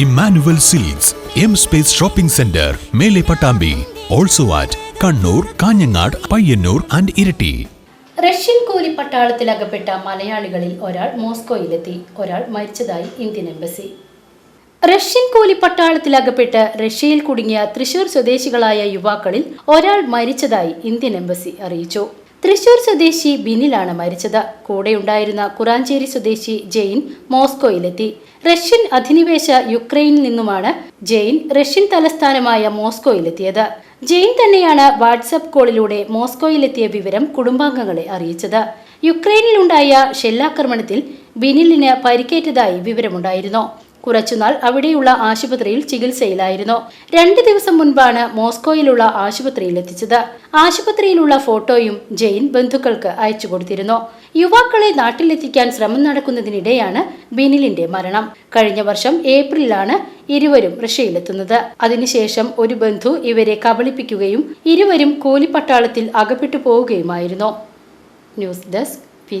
Emmanuel Silks M space shopping centre Mele Pattambi also at Kannur Kanhangad Payyanur and Iritty. Russian കൂലി പട്ടാളത്തിൽ അകപ്പെട്ട മലയാളികളിൽ ഒരാൾ മോസ്കോയിലെത്തി ഒരാൾ മരിച്ചതായി ഇന്ത്യൻ എംബസി. റഷ്യൻ കൂലി പട്ടാളത്തിൽ അകപ്പെട്ട് റഷ്യയിൽ കുടുങ്ങിയ തൃശൂർ സ്വദേശികളായ യുവാക്കളിൽ ഒരാൾ മരിച്ചതായി ഇന്ത്യൻ എംബസി അറിയിച്ചു. തൃശൂർ സ്വദേശി ബിനിലാണ് മരിച്ചത്. കൂടെയുണ്ടായിരുന്ന കുറാഞ്ചേരി സ്വദേശി ജെയിൻ മോസ്കോയിലെത്തി. റഷ്യൻ അധിനിവേശ യുക്രൈനിൽ നിന്നുമാണ് ജെയിൻ റഷ്യൻ തലസ്ഥാനമായ മോസ്കോയിലെത്തിയത്. ജെയിൻ തന്നെയാണ് വാട്സപ്പ് കോളിലൂടെ മോസ്കോയിലെത്തിയ വിവരം കുടുംബാംഗങ്ങളെ അറിയിച്ചത്. യുക്രൈനിലുണ്ടായ ഷെല്ലാക്രമണത്തിൽ ബിനിലിന് പരിക്കേറ്റതായി വിവരമുണ്ടായിരുന്നു. കുറച്ചുനാൾ അവിടെയുള്ള ആശുപത്രിയിൽ ചികിത്സയിലായിരുന്നു. രണ്ട് ദിവസം മുൻപാണ് മോസ്കോയിലുള്ള ആശുപത്രിയിൽ എത്തിച്ചത്. ആശുപത്രിയിലുള്ള ഫോട്ടോയും ജെയിൻ ബന്ധുക്കൾക്ക് അയച്ചു കൊടുത്തിരുന്നു. യുവാക്കളെ നാട്ടിലെത്തിക്കാൻ ശ്രമം നടക്കുന്നതിനിടെയാണ് ബിനിലിന്റെ മരണം. കഴിഞ്ഞ വർഷം ഏപ്രിലാണ് ഇരുവരും റഷ്യയിലെത്തുന്നത്. അതിനുശേഷം ഒരു ബന്ധു ഇവരെ കബളിപ്പിക്കുകയും ഇരുവരും കൂലിപ്പട്ടാളത്തിൽ അകപ്പെട്ടു പോവുകയുമായിരുന്നു. News desk P